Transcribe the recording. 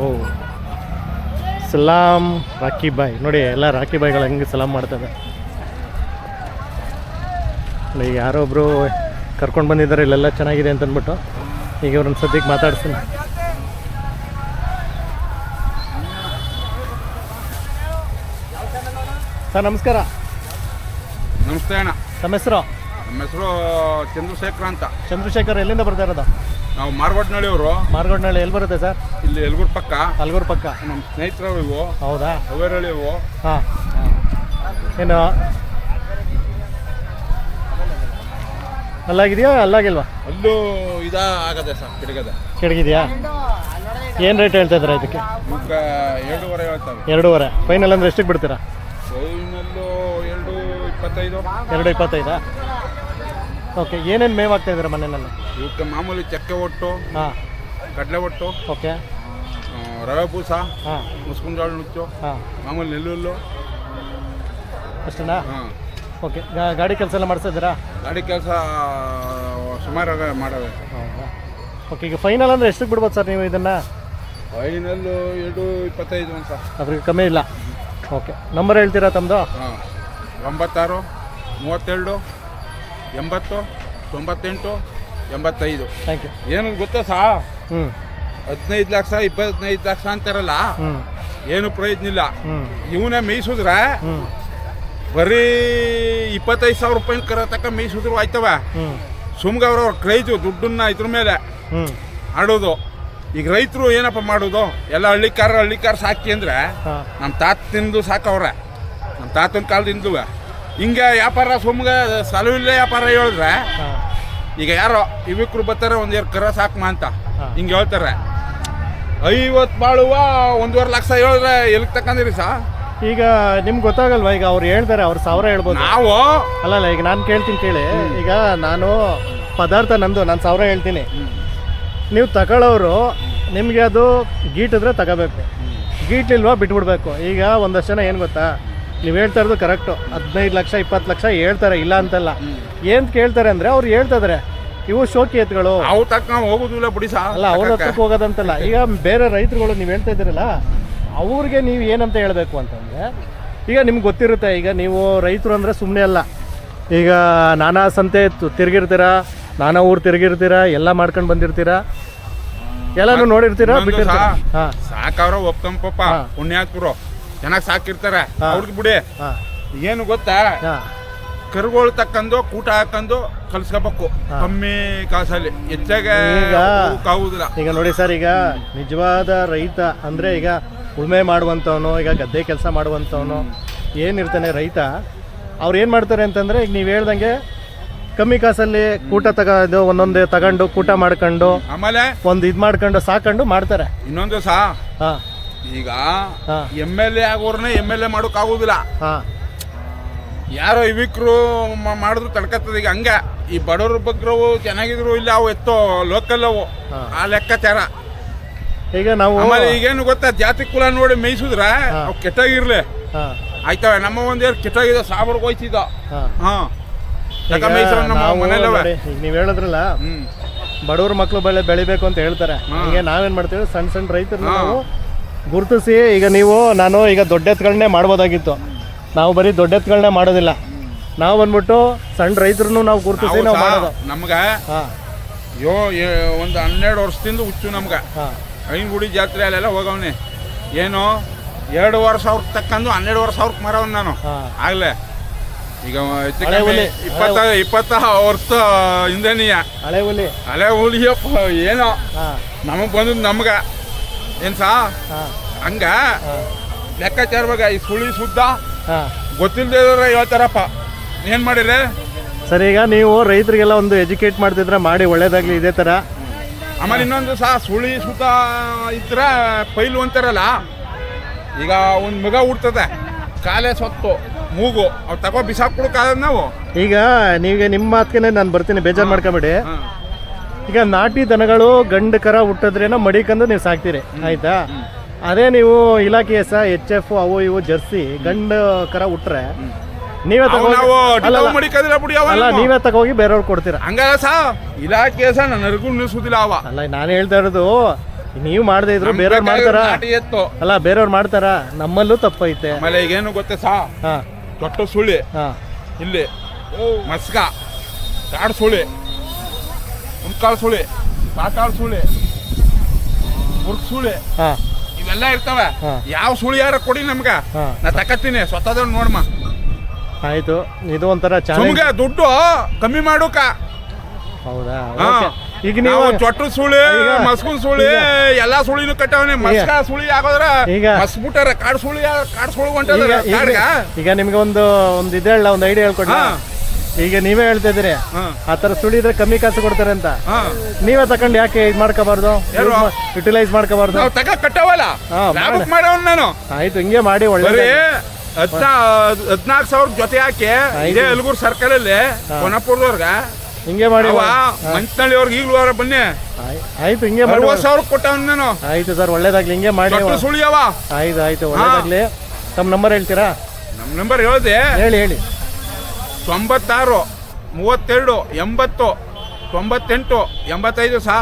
ಓ. ಸಲಾಂ ರಾಕಿ ಬಾಯ್. ನೋಡಿ ಎಲ್ಲ ರಾಕಿ ಬಾಯ್ಗಳು ಹೆಂಗೆ ಸಲಾಮ್ ಮಾಡ್ತದೆ ಈಗ ಯಾರೋ ಒಬ್ಬರು ಕರ್ಕೊಂಡು ಬಂದಿದ್ದಾರೆ ಇಲ್ಲೆಲ್ಲ ಚೆನ್ನಾಗಿದೆ ಅಂತ ಅಂದ್ಬಿಟ್ಟು ಈಗ ಇವ್ರನ್ನ ಸದ್ಯಕ್ಕೆ ಮಾತಾಡ್ತೀನಿ ಸರ್ ನಮಸ್ಕಾರ. ನಮಸ್ತೆ ಅಣ್ಣ. ನಮ್ಮ ಹೆಸರು? ನಮ್ಮ ಹೆಸರು ಚಂದ್ರಶೇಖರ ಅಂತ. ಚಂದ್ರಶೇಖರ್ ಎಲ್ಲಿಂದ ಬರ್ತಾ ಇರೋದು? ನಾವು ಮಾರ್ವಾಡ್ನಳ್ಳಿಯವರು ಮಾರ್ಗೋಡ್ನಳ್ಳಿ ಎಲ್ಲಿ ಬರುತ್ತೆ ಸರ್? ಇಲ್ಲಿ ಎಲ್ಗೂರ್ ಪಕ್ಕ. ಅಲ್ಗೂರ್ ಪಕ್ಕ. ನಮ್ಮ ಸ್ನೇಹಿತರು ಇವು. ಹೌದಾ? ಅವೇರಳ್ಳಿ ಇವು. ಹಾಂ. ಏನು? ಅಲ್ಲಾಗಿದೆಯಾ? ಅಲ್ಲಾಗಿಲ್ವಾ? ಅಲ್ಲೂ ಇದಾ ಆಗದೆ ಸರ್ ಕಿಡಗದೆ. ಕೆಡಗಿದೆಯಾ? ಏನು ರೇಟ್ ಹೇಳ್ತಾ ಇದ್ದೀರಾ ಇದಕ್ಕೆ? ಈಗ ಎರಡೂವರೆ ಹೇಳ್ತಾರೆ ಎರಡೂವರೆ. ಫೈನಲ್ ಅಂದ್ರೆ ಎಷ್ಟಕ್ಕೆ ಬಿಡ್ತೀರಾ? ಫೈನಲ್ಲು ಎರಡು ಇಪ್ಪತ್ತೈದು. ಎರಡು ಇಪ್ಪತ್ತೈದಾ? ಓಕೆ ಏನೇನು ಮೇವ್ ಆಗ್ತಾ ಇದ್ದಾರೆ ಮನೆಯಲ್ಲಿ? ಇವಕ್ಕೆ ಮಾಮೂಲಿ ಚಕ್ಕೆ ಒಟ್ಟು ಹಾಂ. ಕಡಲೆ ಒಟ್ಟು ಓಕೆ ಆ, ರವೆ ಬೂಸ ಹಾಂ. ಮುಸ್ಕಿನ ಜೋಳ ನುಚ್ಚು ಹಾಂ. ಮಾಮೂಲಿ ನೆಲ್ಲುಲ್ಲು ಅಷ್ಟೇನಾ? ಹಾಂ. ಓಕೆ ಗಾಡಿ ಕೆಲಸ ಎಲ್ಲ ಮಾಡಿಸ್ತಾ ಇದ್ದೀರಾ? ಗಾಡಿ ಕೆಲಸ ಸುಮಾರಾಗ ಮಾಡೋದು ಹೌದಾ? ಓಕೆ ಈಗ ಫೈನಲ್ ಅಂದರೆ ಎಷ್ಟಕ್ಕೆ ಬಿಡ್ಬೋದು ಸರ್ ನೀವು ಇದನ್ನು? ಫೈನಲ್ಲು ಎರಡು ಇಪ್ಪತ್ತೈದು ಅಂತ. ಅದ್ರಿಗೆ ಕಮ್ಮಿ ಇಲ್ಲ. ಓಕೆ ನಂಬರ್ ಹೇಳ್ತೀರಾ ತಮ್ಮದು ಹಾಂ. ಒಂಬತ್ತಾರು ಮೂವತ್ತೆರಡು ಎಂಬತ್ತು ತೊಂಬತ್ತೆಂಟು ಎಂಬತ್ತೈದು. ಥ್ಯಾಂಕ್ ಯು ಏನು ಗೊತ್ತಾ ಸಾ? ಹ್ಞೂ ಹದಿನೈದು ಲಕ್ಷ ಇಪ್ಪತ್ತೈದು ಲಕ್ಷ ಅಂತಾರಲ್ಲ? ಏನು ಪ್ರಯೋಜನ ಇಲ್ಲ. ಇವನೇ ಮೇಯ್ಸಿದ್ರೆ ಬರೀ ಇಪ್ಪತ್ತೈದು ಸಾವಿರ ರೂಪಾಯಿ ಕರತಕ್ಕ ತಕ್ಕ ಮೇಯಿಸಿದ್ರು ಆಯ್ತವ? ಹ್ಞೂ ಸುಮ್ಗೆ ಅವ್ರ ಕ್ರೈಜು ದುಡ್ಡನ್ನ ಇದ್ರ ಮೇಲೆ ಆಡೋದು. ಈಗ ರೈತರು ಏನಪ್ಪ ಮಾಡೋದು? ಎಲ್ಲ ಹಳ್ಳಿಕಾರ ಹಳ್ಳಿಕಾರ ಸಾಕಿ ಅಂದ್ರೆ ನಮ್ಮ ತಾತ ತಿಂದು ಸಾಕವ್ರೆ. ನಮ್ಮ ತಾತನ ಕಾಲದಿಂದಲೂ. ಹಿಂಗೆ ವ್ಯಾಪಾರ ಸುಮ್ಗೆ ಸಲುವಿಲ್ಲ ವ್ಯಾಪಾರ ಹೇಳಿದ್ರೆ ಈಗ ಯಾರೋ ಯುವಕರು ಬರ್ತಾರೆ ಒಂದು ಎರಡು ಕರ ಸಾಕ್ಮ ಅಂತ. ಹಿಂಗೆ ಹೇಳ್ತಾರೆ. ಐವತ್ತು ಬಾಳುವ ಒಂದೂವರೆ ಲಕ್ಷ ಹೇಳಿದ್ರೆ ಎಲ್ಲಿಗೆ ತಕ್ಕಂದಿರಿ ಸಾ? ಈಗ ನಿಮ್ಗೆ ಗೊತ್ತಾಗಲ್ವಾ ಈಗ ಅವ್ರು ಹೇಳ್ತಾರೆ ಅವ್ರು ಸಾವಿರ ಹೇಳ್ಬೋದು. ನಾವು? ಅಲ್ಲ ಅಲ್ಲ ಈಗ ನಾನು ಕೇಳ್ತೀನಿ ಕೇಳಿ. ಈಗ ನಾನು ಪದಾರ್ಥ ನಂದು ನಾನು ಸಾವಿರ ಹೇಳ್ತೀನಿ. ನೀವು ತಗೊಳ್ಳೋರು ನಿಮಗೆ ಅದು ಗೀಟಿದ್ರೆ ತಗೋಬೇಕು. ಗೀಟ್ಲಿಲ್ವಾ ಬಿಟ್ಬಿಡ್ಬೇಕು. ಈಗ ಒಂದಷ್ಟು ಜನ ಏನು ಗೊತ್ತಾ? ನೀವು ಹೇಳ್ತಾ ಇರೋದು ಕರೆಕ್ಟು ಹದಿನೈದು ಲಕ್ಷ ಇಪ್ಪತ್ತು ಲಕ್ಷ ಹೇಳ್ತಾರೆ ಇಲ್ಲ ಅಂತಲ್ಲ. ಏನು ಕೇಳ್ತಾರೆ ಅಂದರೆ ಅವ್ರು ಹೇಳ್ತಾ ಇದಾರೆ ಇವು ಶೋಕಿ ಎತ್ತುಗಳು ಅವು ತಕ್ಕ ನಾವು ಹೋಗುದಿಲ್ಲ ಬಿಡಿ ಅಲ್ಲ ಅವ್ರ ಹತ್ರಕ್ಕೆ ಹೋಗೋದಂತಲ್ಲ. ಈಗ ಬೇರೆ ರೈತರುಗಳು ನೀವು ಹೇಳ್ತಾ ಇದ್ದೀರಲ್ಲ ಅವ್ರಿಗೆ ನೀವು ಏನಂತ ಹೇಳಬೇಕು ಅಂತಂದರೆ ಈಗ ನಿಮ್ಗೆ ಗೊತ್ತಿರುತ್ತೆ ಈಗ ನೀವು ರೈತರು ಅಂದರೆ ಸುಮ್ಮನೆ ಅಲ್ಲ. ಈಗ ನಾನಾ ಸಂತೆ ತಿರುಗಿರ್ತೀರ ನಾನಾ ಊರು ತಿರುಗಿರ್ತೀರ ಎಲ್ಲ ಮಾಡ್ಕೊಂಡು ಬಂದಿರ್ತೀರ? ಎಲ್ಲಾನು ನೋಡಿರ್ತೀರ ಬಿಟ್ಟಿರ್ತೀರ? ಹಾಂ. ಸಾಕವ್ರ ಹಾ. ಪುಣ್ಯಾತ್ಮರು. ಚೆನ್ನಾಗಿ ಸಾಕಿರ್ತಾರೆ. ಅವ್ರಿಗೆ ಬಿಡಿ. ಏನು ಗೊತ್ತಾ? ಕರುಗಳು ತಕ್ಕಂದು ಕೂಟ ಹಾಕೊಂಡು ಕಲ್ಸ್ಕೋಬೇಕು. ಕಮ್ಮಿ ಕಾಸಲ್ಲಿ. ಹೆಚ್ಚಾಗಿ ಈಗ ನೋಡಿ ಸರ್ ಈಗ ನಿಜವಾದ ರೈತ ಅಂದ್ರೆ ಈಗ ಉಳುಮೆ ಮಾಡುವಂಥವನು ಈಗ ಗದ್ದೆ ಕೆಲಸ ಮಾಡುವಂಥವನು ಏನಿರ್ತಾನೆ ರೈತ ಅವ್ರು ಏನು ಮಾಡ್ತಾರೆ ಅಂತಂದರೆ ಈಗ ನೀವು ಹೇಳ್ದಂಗೆ ಕಮ್ಮಿ ಕಾಸಲ್ಲಿ ಕೂಟ ತಗೊಂಡು ಒಂದೊಂದೇ ತಗೊಂಡು ಕೂಟ ಮಾಡ್ಕೊಂಡು ಆಮೇಲೆ ಒಂದು ಇದು ಮಾಡ್ಕೊಂಡು ಸಾಕೊಂಡು ಮಾಡ್ತಾರೆ. ಇನ್ನೊಂದು ಸಹ ಹಾಂ. ಈಗ ಹಾಂ. ಎಂ ಎಲ್ ಎ ಆಗೋರ್ನೆ ಎಂ ಎಲ್ ಎ ಮಾಡೋಕ್ಕಾಗೋದಿಲ್ಲ ಹಾಂ. ಯಾರೋ ಇವಿಕ್ರು ಮಾಡಿದ್ರು ತಡ್ಕತ್ತದ ಈಗ ಹಂಗ ಈ ಬಡವ್ರ ಬಗ್ರವು ಚೆನ್ನಾಗಿದ್ರು ಇಲ್ಲ ಅವು ಎತ್ತೋ ಲೋಕಲ್ ಅವು. ಹಾ. ಆ ಲೆಕ್ಕಾಚಾರ. ಈಗ ನಾವು ಆಮೇಲೆ ಈಗೇನು ಗೊತ್ತಾ ಜಾತಿ ಕುಲ ನೋಡಿ ಮೇಯಿಸಿದ್ರೆ ಹಾ. ಅವು ಕೆಟ್ಟಾಗಿರ್ಲಿ. ಹಾಂ. ಆಯ್ತವೆ ನಮ್ಮ ಏರ್ ಕೆಟ್ಟಾಗಿದೆ ಸಾಬರ್ ಹೋಯ್ತಿದ್ದ. ಹಾಂ. ಹಾ. ಈಗ ತಕ ಮೇಯ್ಸೋರು ನಮ್ಮ ನಾವು ಮನೇಲವೆ ನೋಡಿ, ಈಗ ನೀವು ಹೇಳಿದ್ರಲ್ಲ ಹ್ಮ್. ಬಡವ್ರ ಮಕ್ಕಳು ಬೆಳೆ ಬೆಳಿಬೇಕು ಅಂತ ಹೇಳ್ತಾರೆ. ಹಾ. ಹಂಗೆ ನಾವೇನು ಮಾಡ್ತೀವಿ? ಸಣ್ಣ ಸಣ್ಣ ರೈತರು ಹಾ. ನಾವು ಗುರುತಿಸಿ ಈಗ ನೀವು ನಾನು ಈಗ ದೊಡ್ಡ ಎತ್ತುಗಳನ್ನೇ ಮಾಡ್ಬೋದಾಗಿತ್ತು. ನಾವು ಬರೀ ದೊಡ್ಡ ಎತ್ತುಗಳನ್ನೇ ಮಾಡೋದಿಲ್ಲ. ನಾವು ಬಂದ್ಬಿಟ್ಟು ಸಣ್ಣ ರೈತರನ್ನು ನಾವು ಗುರುತಿಸಿ ನಾವು ಮಾಡೋದು. ನಮ್ಗ ಹಾಂ. ಯೋ ಏ- ಒಂದು ಹನ್ನೆರಡು ವರ್ಷದಿಂದ ಹುಚ್ಚು ನಮ್ಗೆ. ಹಾಂ. ಐನಗುಡಿ ಜಾತ್ರೆ ಅಲ್ಲೆಲ್ಲ ಹೋಗವ್ನೆ. ಏನು ಎರಡು ವರ್ಷ ಅವ್ರಿಗೆ ತಕ್ಕಂದು ಹನ್ನೆರಡುವರೆ ಸಾವಿರಕ್ಕೆ ಮರವನ್ ನಾನು. ಹಾಂ. ಆಗ್ಲೇ. ಈಗ ಹೆಚ್ಚು ಹಳೆ ಕಮ್ಮಿ ಹುಲಿ. ಇಪ್ಪತ್ತ ಇಪ್ಪತ್ತ ವರ್ಷ ಹಿಂದೆನಿಯ ಹಳೆ ಹುಲಿ. ಹಳೆ ಹುಲಿಯಪ್ಪ ಏನೋ. ಹಾಂ. ನಮಗ್ ಬಂದದ್ ನಮ್ಗ. ಏನ್ ಸಾ ಹಂಗ? ಲೆಕ್ಕಾಚಾರ ಬಗ್ಗೆ ಈ ಸುಳಿ ಸುದ್ದ ಹಾಂ. ಗೊತ್ತಿಲ್ಲದೆ ಹೇಳ್ತಾರಪ್ಪ. ಏನ್ ಮಾಡಿರಿ? ಸರಿ ಈಗ ನೀವು ರೈತರಿಗೆಲ್ಲ ಒಂದು ಎಜುಕೇಟ್ ಮಾಡ್ತಿದ್ರೆ ಮಾಡಿ ಒಳ್ಳೇದಾಗ್ಲಿ ಇದೇ ಥರ ಆಮೇಲೆ ಇನ್ನೊಂದು ಸಹ ಸುಳಿ ಸುತ್ತ ಇದ್ರೆ ಪೈಲು ಅಂತಾರಲ್ಲ ಈಗ ಒಂದು ಮಗ ಹುಡ್ತದೆ ಕಾಲೇ ಸೊತ್ತು ಮೂಗು ಅವ್ ತಗೋ ಬಿಸಾಕ್ಬಿಡಕ್ಕಾಗ ನಾವು. ಈಗ ನೀವೀಗ ನಿಮ್ಮ ಮಾತಿಗೆ ನಾನು ಬರ್ತೀನಿ ಬೇಜಾರು ಮಾಡ್ಕೊಬೇಡಿ. ಈಗ ನಾಟಿ ದನಗಳು ಗಂಡು ಕರ ಹುಟ್ಟಿದ್ರೇನೋ ಮಡಿಕಂದು ನೀವು ಸಾಕ್ತೀರಿ ಆಯ್ತಾ? ಅದೇ ನೀವು ಇಲಾಖೆ ಸಹ ಎಚ್ ಎಫ್ ಅವು ಇವು ಜರ್ಸಿ ಗಂಡು ಕರ ಹುಟ್ರೆ ನೀವೇ ನಾವು ಅಲ್ಲ, ಅಲ್ಲ, ಮಡಿಕದಿಲ್ಲ ಬಿಡಿ ಅವ ಅಲ್ಲ ನೀವೇ ತಗೋಗಿ ಬೇರೆಯವ್ರಿಗೆ ಕೊಡ್ತೀರಾ? ಹಂಗಲ್ಲ ಸಾ. ಇಲಾಖೆ ಸಹ ನನಗೂ ನಿಲ್ಸುದಿಲ್ಲ ಅವ. ಅಲ್ಲ ನಾನು ಹೇಳ್ತಾ ಇರೋದು ನೀವು ಮಾಡದೇ ಇದ್ರು ಬೇರೆಯವ್ರು ಮಾಡ್ತಾರ? ನಾಟಿ ಎತ್ತು. ಅಲ್ಲ ಬೇರೆಯವ್ರು ಮಾಡ್ತಾರ? ನಮ್ಮಲ್ಲೂ ತಪ್ಪೈತೆ. ಆಮೇಲೆ ಈಗೇನು ಗೊತ್ತೆ ಸಾ? ಹಾ. ದೊಡ್ಡ ಸುಳಿ. ಹಾ. ಇಲ್ಲಿ ಮಸ್ಕ ಕಾಡು ಸುಳಿ. ಉಣ್ಕಾಳು ಸುಳಿ ಪಾತಾಳು ಸುಳಿ ಮುರ್ಕ್ ಸುಳಿ ಹಾಂ. ಇವೆಲ್ಲ ಇರ್ತಾವ. ಯಾವ ಸುಳಿ ಯಾರ ಕೊಡಿ ನಮ್ಗ. ನಾ ತಕತ್ತೀನಿ ಸ್ವತಃ ನೋಡ್ಮ. ಆಯ್ತು ಇದು ಒಂಥರ ಚಾಲೆಂಜ್ ದುಡ್ಡು ಕಮ್ಮಿ ಮಾಡೋಕ. ಹೌದಾ? ಓಕೆ. ಈಗ ನೀವು ನಾವು ಸುಳಿ ಮಸ್ಕುನ್ ಸುಳಿ ಎಲ್ಲಾ ಸುಳಿನೂ ಕಟ್ಟವನೆ. ಮಸ್ಕ ಸುಳಿ ಆಗೋದ್ರ ಈಗ- ಮಸ್ಬಿಟ್ಟಾರ ಕಾಡು ಸುಳಿ ಕಾಡು ಸುಳಿ ಈಗ ಹೊಂಟದ್ರ ಈಗ- ಕಾಡ್ಗ? ಈಗ ನಿಮ್ಗೆ ಒಂದು ಒಂದು ಇದೆ ಹೇಳ ಒಂದು ಐಡಿಯಾ ಹೇಳ್ಕೊಡ್ಲ? ಹಾ. ಈಗ ನೀವೇ ಹೇಳ್ತಾ ಇದ್ದೀರಿ. ಆ ತರ ಸುಳಿದ್ರೆ ಕಮ್ಮಿ ಕಾಸು ಕೊಡ್ತಾರೆ ಅಂತ. ನೀವೇ ತಕೊಂಡು ಯಾಕೆ ಇದು ಮಾಡ್ಕೋಬಾರ್ದು? ಯುಟಿಲೈಸ್ ಮಾಡ್ಕೋಬಾರ್ದು? ನಾವ್ ತಗ ಕಟ್ಟವಲ್ಲ? ಹಾ, ಲಾಭಕ್ ನಾನು. ಆಯ್ತು ಹಿಂಗೆ ಮಾಡಿ ಒಳ್ಳೆ ಹದ್ನಾ ಹದ್ನಾಲ್ಕು ಸಾವಿರ ಜೊತೆ ಹಾಕಿ ಇದೇ ಅಲ್ಗೂರ್ ಸರ್ಕಲ್ ಅಲ್ಲಿ ಕೊನಪುರದವ್ರಗ. ಹಿಂಗೆ ಮಾಡಿ ಮಂಚನಳ್ಳಿ ಅವ್ರಿಗೆ ಈಗಲೂ ಅವ್ರ ಬನ್ನಿ. ಆಯ್ತು ಹಿಂಗೆ ಮಾಡಿ ಸಾವಿರ ಕೊಟ್ಟವನ್ ನಾನು. ಆಯ್ತು ಸರ್ ಒಳ್ಳೇದಾಗ್ಲಿ ಹಿಂಗೆ ಮಾಡಿ ಸುಳಿಯವ ಆಯ್ತು ಆಯ್ತು ಒಳ್ಳೇದಾಗ್ಲಿ. ತಮ್ಮ ನಂಬರ್ ಹೇಳ್ತೀರಾ? ನಮ್ ನಂಬರ್ ಹೇಳ್ದೆ. ಹೇಳಿ ಹೇಳಿ. ತೊಂಬತ್ತಾರು ಮೂವತ್ತೆರಡು ಎಂಬತ್ತು ತೊಂಬತ್ತೆಂಟು ಎಂಬತ್ತೈದು ಸಾ?